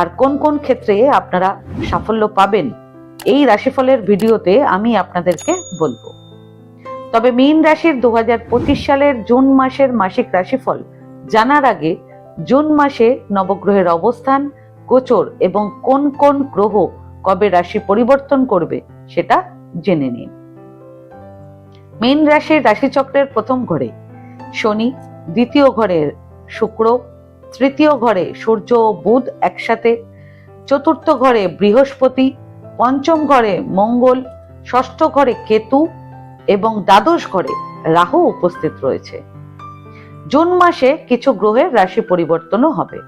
আর কোন কোন ক্ষেত্রে আপনারা সাফল্য পাবেন, এই রাশিফলের ভিডিওতে আমি আপনাদেরকে বলব। তবে মীন রাশির দু সালের জুন মাসের মাসিক রাশিফল জানার আগে জুন মাসে নবগ্রহের অবস্থান, গোচর এবং কোন কোন গ্রহ কবে রাশি পরিবর্তন করবে সেটা জেনে নিন। মীন রাশির রাশিচক্রের প্রথম ঘরে শনি, দ্বিতীয় ঘরে শুক্র তৃতীয় ঘরে সূর্য ও বুধ একসাথে, চতুর্থ ঘরে বৃহস্পতি, পঞ্চম ঘরে মঙ্গল, ষষ্ঠ ঘরে কেতু এবং দ্বাদশ ঘরে রাহু উপস্থিত রয়েছে। জুন মাসে কিছু গ্রহের রাশি পরিবর্তনও হবে।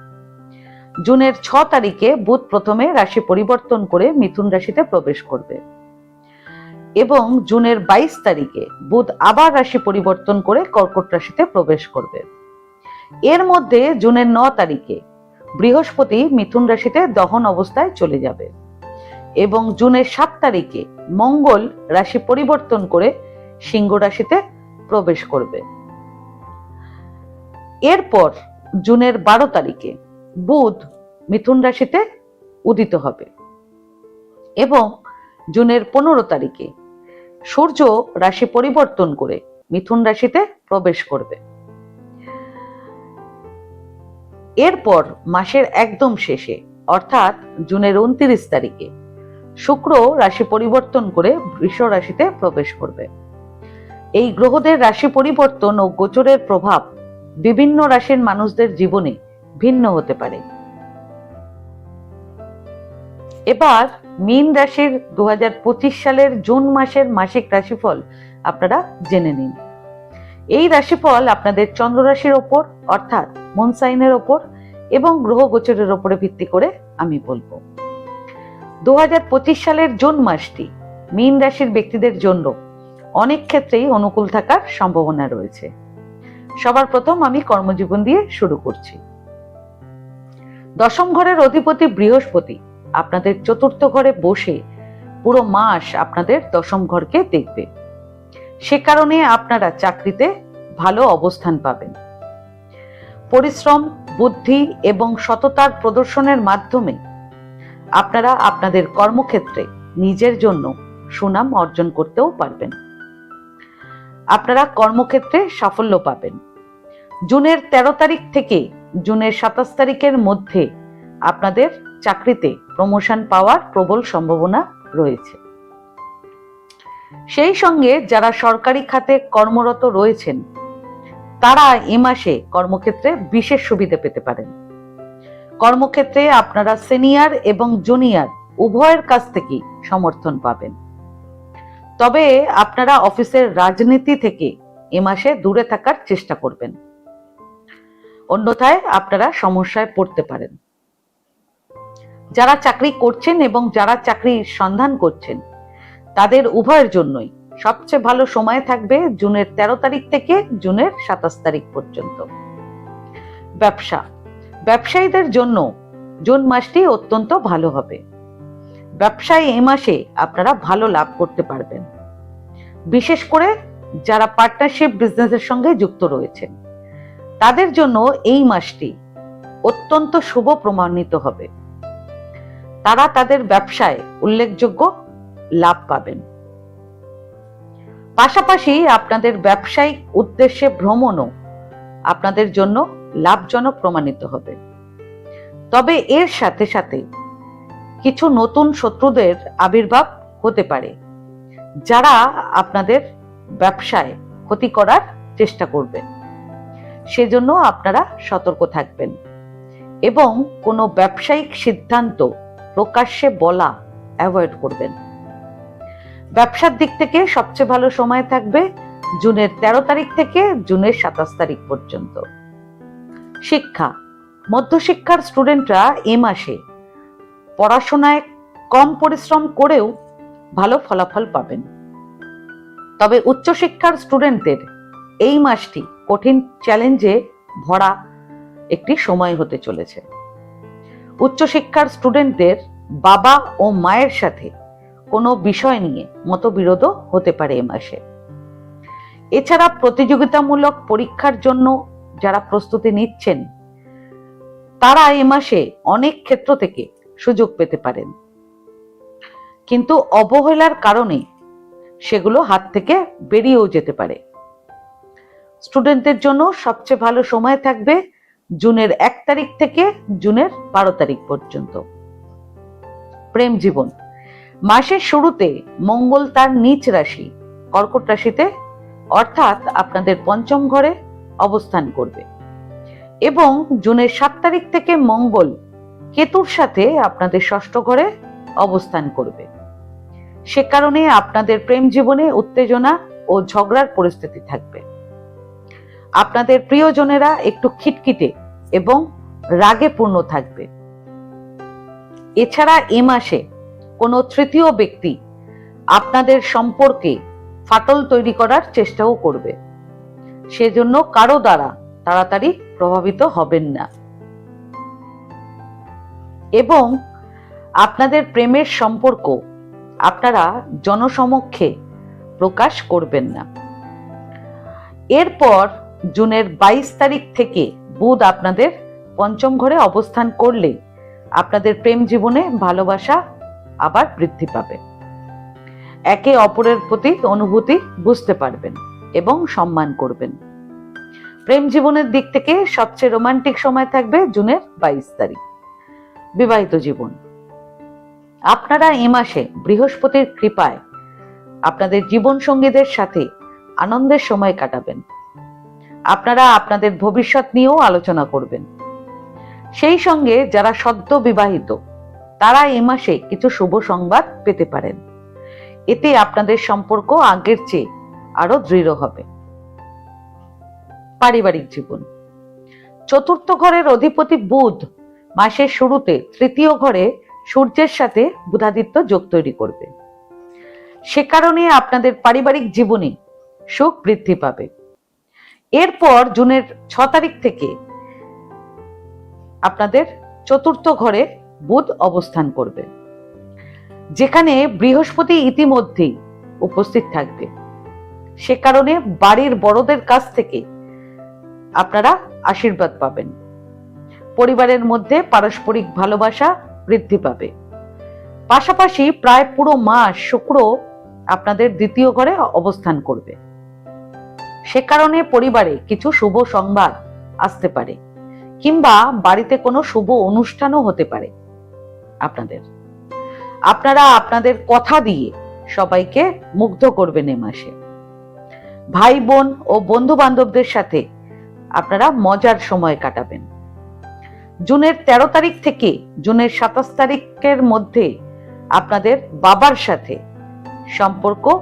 জুনের ছ তারিখে বুধ প্রথমে রাশি পরিবর্তন করে মিথুন রাশিতে প্রবেশ করবে। এবং জুনের বাইশ তারিখে বুধ আবার রাশি পরিবর্তন করে কর্কট রাশিতে প্রবেশ করবে। এর মধ্যে জুনের ন তারিখে বৃহস্পতি মিথুন রাশিতে দহন অবস্থায় চলে যাবে এবং জুনের সাত তারিখে মঙ্গল রাশি পরিবর্তন করে সিংহ রাশিতে প্রবেশ করবে। এরপর জুনের বারো তারিখে বুধ মিথুন রাশিতে উদিত হবে এবং জুনের পনেরো তারিখে সূর্য রাশি পরিবর্তন করে মিথুন রাশিতে প্রবেশ করবে। এরপর মাসের একদম শেষে, অর্থাৎ জুনের উনত্রিশ তারিখে, শুক্র রাশি পরিবর্তন করে বৃষ রাশিতে প্রবেশ করবে। এই গ্রহদের রাশি পরিবর্তন ও গোচরের প্রভাব বিভিন্ন রাশির মানুষদের জীবনে ভিন্ন হতে পারে। এবার মীন রাশির দু হাজার পঁচিশ সালের জুন মাসের মাসিক রাশিফল আপনারা জেনে নিন। এই রাশিফল আপনাদের চন্দ্র রাশির ওপর, অর্থাৎ মুন সাইনের ওপর এবং গ্রহ গোচরের ওপরে ভিত্তি করে আমি বলব। দু সালের জুন মাসটি মীন রাশির ব্যক্তিদের জন্য অনেক ক্ষেত্রেই অনুকূল থাকার সম্ভাবনা রয়েছে। সবার প্রথম আমি কর্মজীবন দিয়ে শুরু করছি। দশম ঘরের অধিপতি বৃহস্পতি আপনাদের চতুর্থ ঘরে বসে পুরো মাস আপনাদের দশম ঘরকে দেখবে। সে কারণে আপনারা চাকরিতে ভালো অবস্থান পাবেন। পরিশ্রম, বুদ্ধি এবং সততার প্রদর্শনের মাধ্যমে আপনারা আপনাদের কর্মক্ষেত্রে নিজের জন্য সুনাম অর্জন করতেও পারবেন। আপনারা কর্মক্ষেত্রে সাফল্য পাবেন। জুনের ১৩ তারিখ থেকে জুনের সাতাশ তারিখের মধ্যে আপনাদের চাকরিতে প্রমোশন পাওয়ার প্রবল সম্ভাবনা রয়েছে। সেই সঙ্গে যারা সরকারি খাতে কর্মরত রয়েছেন, তারা এ মাসে কর্মক্ষেত্রে বিশেষ সুবিধা পেতে পারেন। কর্মক্ষেত্রে আপনারা সিনিয়র এবং জুনিয়র উভয়ের কাছ থেকেই সমর্থন পাবেন। তবে আপনারা অফিসের রাজনীতি থেকে এ মাসে দূরে থাকার চেষ্টা করবেন। অন্যথায় আপনারা সমস্যায় পড়তে পারেন। যারা চাকরি করছেন এবং যারা চাকরির সন্ধান করছেন তাদের উভয়ের জন্যই। সবচেয়ে ভালো সময় থাকবে জুনের ১৩ তারিখ থেকে জুনের সাতাশ তারিখ পর্যন্ত। ব্যবসা। ব্যবসায়ীদের জন্য জুন মাসটি অত্যন্ত ভালো হবে। ব্যবসায় এ মাসে আপনারা ভালো লাভ করতে পারবেন। বিশেষ করে যারা পার্টনারশিপ বিজনেসের সঙ্গে যুক্ত রয়েছেন। তাদের জন্য এই মাসটি অত্যন্ত শুভ প্রমাণিত হবে। তারা তাদের ব্যবসায় উল্লেখযোগ্য লাভ পাবেন। পাশাপাশি আপনাদের ব্যবসায়িক উদ্দেশ্যে ভ্রমণও আপনাদের জন্য লাভজনক প্রমাণিত হবে। তবে এর সাথে সাথে কিছু নতুন শত্রুদের আবির্ভাব হতে পারে, যারা আপনাদের ব্যবসায় ক্ষতি করার চেষ্টা করবেন। সেজন্য আপনারা সতর্ক থাকবেন এবং কোনো ব্যবসায়িক সিদ্ধান্ত প্রকাশ্যে বলা অ্যাভয়েড করবেন। ব্যবসার দিক থেকে সবচেয়ে ভালো সময় থাকবে জুনের ১৩ তারিখ থেকে জুনের সাতাশ তারিখ পর্যন্ত। শিক্ষা। মধ্যশিক্ষার স্টুডেন্টরা এ মাসে পড়াশোনায় কম পরিশ্রম করেও ভালো ফলাফল পাবেন। তবে উচ্চশিক্ষার স্টুডেন্টদের এই মাসটি কঠিন চ্যালেঞ্জে ভরা একটি সময় হতে চলেছে। উচ্চশিক্ষার স্টুডেন্টদের বাবা ও মায়ের সাথে কোনো বিষয় নিয়ে মতবিরোধও হতে পারে এ মাসে। এছাড়া প্রতিযোগিতামূলক পরীক্ষার জন্য যারা প্রস্তুতি নিচ্ছেন, তারা এ মাসে অনেক ক্ষেত্র থেকে সুযোগ পেতে পারেন। কিন্তু অবহেলার কারণে সেগুলো হাত থেকে বেরিয়েও যেতে পারে। স্টুডেন্টদের জন্য সবচেয়ে ভালো সময় থাকবে জুনের এক তারিখ থেকে জুনের বারো তারিখ পর্যন্ত। প্রেম জীবন। মাসের শুরুতে মঙ্গল তার নিচ রাশি, কর্কট রাশিতে, অর্থাৎ আপনাদের পঞ্চম ঘরে অবস্থান করবে। এবং জুনের সাত তারিখ থেকে মঙ্গল কেতুর সাথে আপনাদের ষষ্ঠ ঘরে অবস্থান করবে। সে কারণে আপনাদের প্রেম জীবনে উত্তেজনা ও ঝগড়ার পরিস্থিতি থাকবে। আপনাদের প্রিয়জনেরা একটু খিটখিটে এবং রাগে পূর্ণ থাকবে। এছাড়া এ মাসে কোনো তৃতীয় ব্যক্তি আপনাদের সম্পর্কে ফাটল তৈরি করার চেষ্টাও করবে। সেজন্য কারও দ্বারা তাড়াতাড়ি প্রভাবিত হবেন না। এবং আপনাদের প্রেমের সম্পর্ক আপনারা জনসমক্ষে প্রকাশ করবেন না। এরপর জুনের বাইশ তারিখ থেকে বুধ আপনাদের পঞ্চম ঘরে অবস্থান করলে আপনাদের প্রেম জীবনে ভালোবাসা আবার বৃদ্ধি পাবে। একে অপরের প্রতি অনুভূতি বুঝতে পারবেন এবং সম্মান করবেন। প্রেম জীবনের দিক থেকে সবচেয়ে রোমান্টিক সময় থাকবে জুনের বাইশ তারিখ। বিবাহিত জীবন। আপনারা এ মাসে বৃহস্পতির কৃপায় আপনাদের জীবন সঙ্গীদের সাথে আনন্দের সময় কাটাবেন। আপনারা আপনাদের ভবিষ্যৎ নিয়েও আলোচনা করবেন। সেই সঙ্গে যারা সদ্য বিবাহিত তারা এ মাসে কিছু শুভ সংবাদ পেতে পারেন। এতে আপনাদের সম্পর্ক আগের চেয়ে আরও দৃঢ় হবে। পারিবারিক জীবন। চতুর্থ ঘরের অধিপতি বুধ মাসের শুরুতে তৃতীয় ঘরে সূর্যের সাথে বুধাদিত্য যোগ তৈরি করবে। সে কারণে আপনাদের পারিবারিক জীবনে সুখ বৃদ্ধি পাবে। এরপর জুনের ছ তারিখ থেকে আপনাদের চতুর্থ ঘরে বুধ অবস্থান করবে। যেখানে বৃহস্পতি ইতিমধ্যেই উপস্থিত থাকবে। সে কারণে বাড়ির বড়দের কাছ থেকে আপনারা আশীর্বাদ পাবেন। পরিবারের মধ্যে পারস্পরিক ভালোবাসা বৃদ্ধি পাবে। পাশাপাশি প্রায় পুরো মাস শুক্র আপনাদের দ্বিতীয় ঘরে অবস্থান করবে। সে কারণে পরিবারে কিছু শুভ সংবাদ আসতে পারে, কিংবা বাড়িতে কোনো শুভ অনুষ্ঠানও হতে পারে। আপনাদের। আপনারা আপনাদের কথা দিয়ে সবাইকে মুগ্ধ করবেন এ মাসে। ভাই, বোন ও বন্ধু বান্ধবদের সাথে আপনারা মজার সময় কাটাবেন। জুনের ১৩ তারিখ থেকে জুনের সাতাশ তারিখের মধ্যে আপনাদের বাবার সাথে সম্পর্ক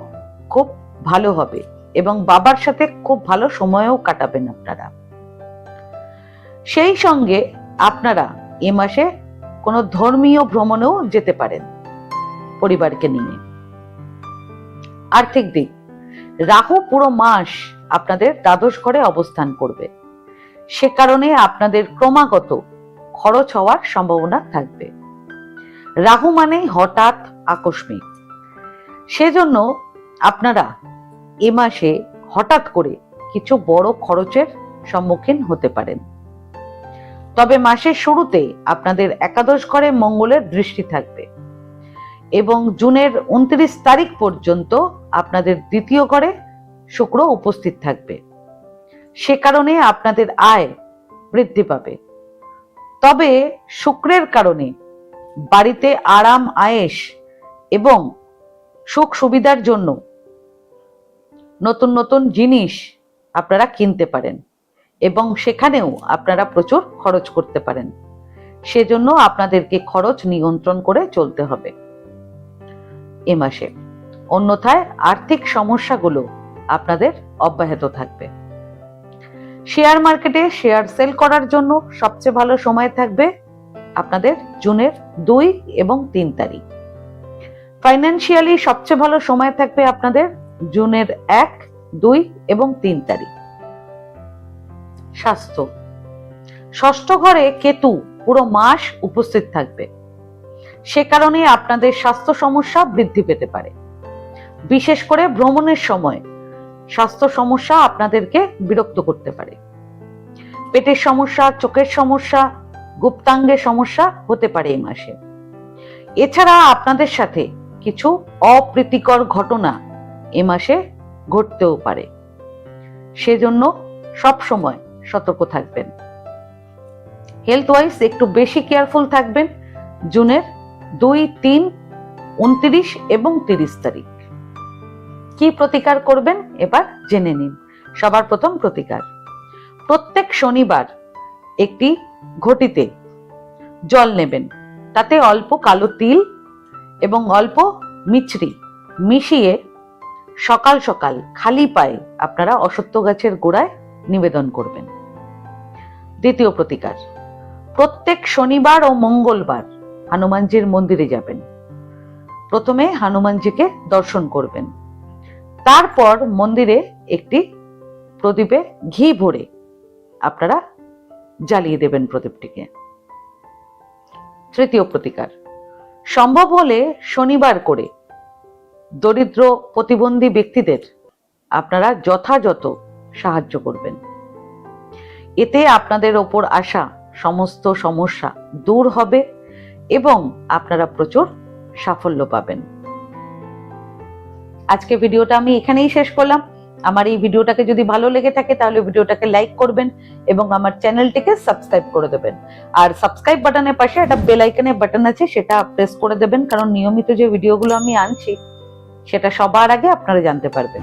খুব ভালো হবে এবং বাবার সাথে খুব ভালো সময়ও কাটাবেন আপনারা। সেই সঙ্গে আপনারা এ মাসে কোনো ধর্মীয় ভ্রমণেও যেতে পারেন পরিবারকে নিয়ে। আর্থিক দিক, রাহু পুরো মাস আপনাদের দ্বাদশ ঘরে অবস্থান করবে। সে কারণে আপনাদের ক্রমাগত খরচ হওয়ার সম্ভাবনা থাকবে। রাহু মানে হঠাৎ আকস্মিক। সেজন্য আপনারা এ মাসে হঠাৎ করে কিছু বড় খরচের সম্মুখীন হতে পারেন। তবে মাসের শুরুতে আপনাদের একাদশ ঘরে মঙ্গলের দৃষ্টি থাকবে। এবং জুনের উনত্রিশ তারিখ পর্যন্ত আপনাদের দ্বিতীয় ঘরে শুক্র উপস্থিত থাকবে। সে কারণে আপনাদের আয় বৃদ্ধি পাবে। তবে শুক্রের কারণে বাড়িতে আরাম আয়েস এবং সুখ সুবিধার জন্য নতুন নতুন জিনিস আপনারা কিনতে পারেন। এবং সেখানেও আপনারা প্রচুর খরচ করতে পারেন। সেজন্য আপনাদেরকে খরচ নিয়ন্ত্রণ করে চলতে হবে। এ মাসে অন্যথায় আর্থিক সমস্যাগুলো আপনাদের অব্যাহত থাকবে। শেয়ার মার্কেটে শেয়ার সেল করার জন্য সবচেয়ে ভালো সময় থাকবে আপনাদের জুনের দুই এবং তিন তারিখ। ফাইন্যান্সিয়ালি সবচেয়ে ভালো সময় থাকবে আপনাদের জুনের এক, দুই এবং তিন তারিখ। স্বাস্থ্য। ষষ্ঠ ঘরে কেতু পুরো মাস উপস্থিত থাকবে। সে কারণে আপনাদের স্বাস্থ্য সমস্যা বৃদ্ধি পেতে পারে। বিশেষ করে ভ্রমণের সময় স্বাস্থ্য সমস্যা আপনাদেরকে বিরক্ত করতে পারে। পেটের সমস্যা, চোখের সমস্যা, গুপ্তাঙ্গের সমস্যা হতে পারে এই মাসে। এছাড়া আপনাদের সাথে কিছু অপ্রীতিকর ঘটনা এ মাসে ঘটতেও পারে। সেজন্য সব সময় সতর্ক থাকবেন। হেলথ ওয়াইজ একটু বেশি কেয়ারফুল থাকবেন। জুনের দুই, তিন, উনত্রিশ এবং তিরিশ তারিখ। কি প্রতিকার করবেন? এবার জেনে নিন। সবার প্রথম প্রতিকার। প্রত্যেক শনিবার একটি ঘটিতে জল নেবেন। তাতে অল্প কালো তিল এবং অল্প মিছরি মিশিয়ে সকাল সকাল খালি পায়ে আপনারা অসত্য গাছের গোড়ায় নিবেদন করবেন। দ্বিতীয় প্রতিকার। প্রত্যেক শনিবার ও মঙ্গলবার হনুমানজির মন্দিরে যাবেন। প্রথমে হনুমানজিকে দর্শন করবেন। তারপর মন্দিরে একটি প্রদীপে ঘি ভরে আপনারা জ্বালিয়ে দেবেন প্রদীপটিকে। তৃতীয় প্রতিকার। সম্ভব হলে শনিবার করে দরিদ্র প্রতিবন্ধী ব্যক্তিদের আপনারা যথাযথ সাহায্য করবেন। এতে আপনাদের ওপর আসা সমস্ত সমস্যা দূর হবে এবং আপনারা প্রচুর সাফল্য পাবেন। আজকে ভিডিওটা আমি এখানেই শেষ করলাম। আমার এই ভিডিওটাকে যদি ভালো লেগে থাকে তাহলে ভিডিওটাকে লাইক করবেন এবং আমার চ্যানেলটিকে সাবস্ক্রাইব করে দেবেন। আর সাবস্ক্রাইব বাটনের পাশে একটা বেল আইকনের বাটন আছে, সেটা প্রেস করে দেবেন, কারণ নিয়মিত যে ভিডিওগুলো আমি আনছি, সেটা সবার আগে আপনারা জানতে পারবেন।